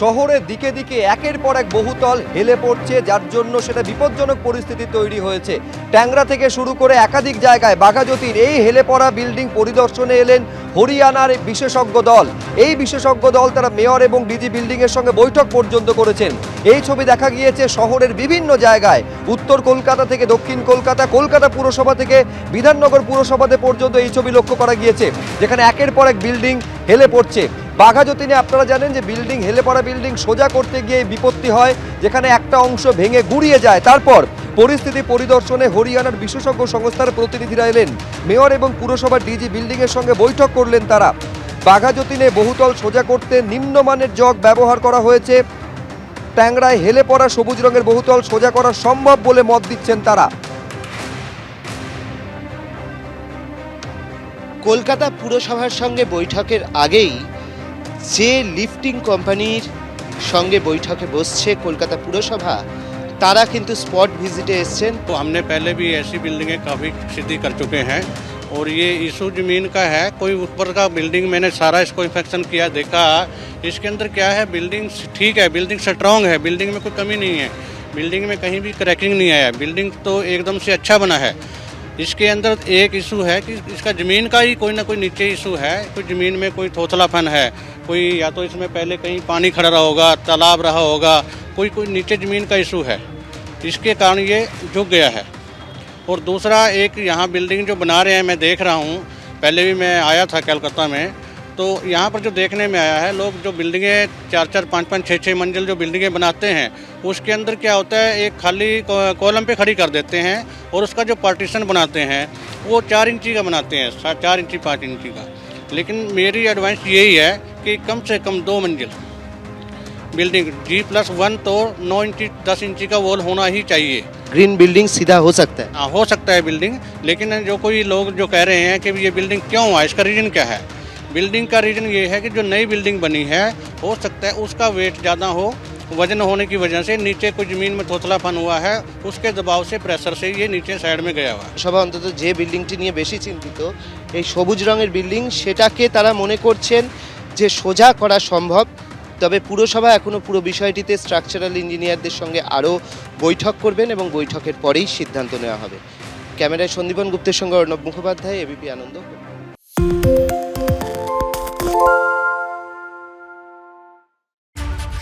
শহরের দিকে দিকে একের পর এক বহুতল হেলে পড়ছে, যার জন্য সেটা বিপজ্জনক পরিস্থিতি তৈরি হয়েছে। ট্যাংরা থেকে শুরু করে একাধিক জায়গায় বাঘাযতীন এই হেলে পড়া বিল্ডিং পরিদর্শনে এলেন হরিয়ানার বিশেষজ্ঞ দল। এই বিশেষজ্ঞ দল তারা মেয়র এবং ডিজি বিল্ডিং এর সঙ্গে বৈঠক পর্যন্ত করেছেন। এই ছবি দেখা গিয়েছে শহরের বিভিন্ন জায়গায়। উত্তর কলকাতা থেকে দক্ষিণ কলকাতা কলকাতা পুরসভা থেকে বিধাননগর পুরসভাতে পর্যন্ত এই ছবি লক্ষ্য করা গিয়েছে, যেখানে একের পর এক বিল্ডিং হেলে পড়ছে। বাঘাযতীনে আপনারা জানেন যে বিল্ডিং হেলে পড়া বিল্ডিং সোজা করতে গিয়ে বিপত্তি হয়, যেখানে একটা অংশ ভেঙে গুড়িয়ে যায়। তারপর পরিস্থিতি পরিদর্শনে হরিয়ানার বিশেষজ্ঞ সংস্থার প্রতিনিধিরা এলেন। মেয়র এবং পুরসভার ডিজি বিল্ডিংয়ের সঙ্গে বৈঠক করলেন তারা। বাঘাযতীনে বহুতল সোজা করতে নিম্নমানের জগ ব্যবহার করা হয়েছে। ট্যাংরায় হেলে পড়া সবুজ রঙের বহুতল সোজা করা সম্ভব বলে মত দিচ্ছেন তারা। কলকাতা পুরসভার সঙ্গে বৈঠকের আগেই যে লিফটিং কোম্পানির সঙ্গে বৈঠকে বসছে কলকাতা পুরসভা তারা কিন্তু স্পট ভিজিটে এসছেন तो हमने पहले भी ऐसी बिल्डिंगें काफ़ी सिद्धि कर चुके हैं और ये इशू ज़मीन का है कोई ऊपर का बिल्डिंग मैंने सारा इसको इन्फेक्शन किया देखा इसके अंदर क्या है बिल्डिंग ठीक है बिल्डिंग स्ट्रांग है बिल्डिंग में कोई कमी नहीं है बिल्डिंग में कहीं भी क्रैकिंग नहीं आया बिल्डिंग तो एकदम से अच्छा बना है इसके अंदर एक इशू है कि इसका ज़मीन का ही कोई ना कोई नीचे इशू है। कोई ज़मीन में कोई थोथलापन है। कोई या तो इसमें पहले कहीं पानी खड़ा रहा होगा, तालाब रहा होगा, कोई कोई नीचे ज़मीन का इशू है। इसके कारण ये झुक गया है। और दूसरा एक यहाँ बिल्डिंग जो बना रहे हैं, मैं देख रहा हूँ। पहले भी मैं आया था कलकत्ता में। तो यहाँ पर जो देखने में आया है लोग जो बिल्डिंगें चार चार पाँच पाँच छः छः मंजिल जो बिल्डिंगें बनाते हैं उसके अंदर क्या होता है एक खाली कॉलम पे खड़ी कर देते हैं और उसका जो पार्टीशन बनाते हैं वो चार इंची का बनाते हैं चार इंची पाँच इंची का। लेकिन मेरी एडवाइस यही है कि कम से कम दो मंजिल। बिल्डिंग जी प्लस वन तो नौ इंची दस इंची का वॉल होना ही चाहिए। ग्रीन बिल्डिंग सीधा हो सकता है। हाँ, हो सकता है बिल्डिंग लेकिन जो कोई लोग जो कह रहे हैं कि ये बिल्डिंग क्यों हुआ इसका रीज़न क्या है? बिल्डिंग का रीज़न ये है कि जो नई बिल्डिंग बनी है हो सकता है उसका वेट ज़्यादा हो वजन होने की वजह से नीचे कोई ज़मीन में थोथलापन हुआ है उसके दबाव से प्रेशर से ये नीचे साइड में गया हुआ है সভা অন্তত যে বিল্ডিংটি নিয়ে বেশি চিন্তিত এই সবুজ রঙের বিল্ডিং সেটাকে তারা মনে করছেন যে সোজা করা সম্ভব তবে পুরসভা এখনও পুরো বিষয়টিতে স্ট্রাকচারাল ইঞ্জিনিয়ারদের সঙ্গে আরও বৈঠক করবেন এবং বৈঠকের পরেই সিদ্ধান্ত নেওয়া হবে ক্যামেরায় সন্দীপন গুপ্তের সঙ্গে অর্ণব মুখোপাধ্যায় এবিপি আনন্দ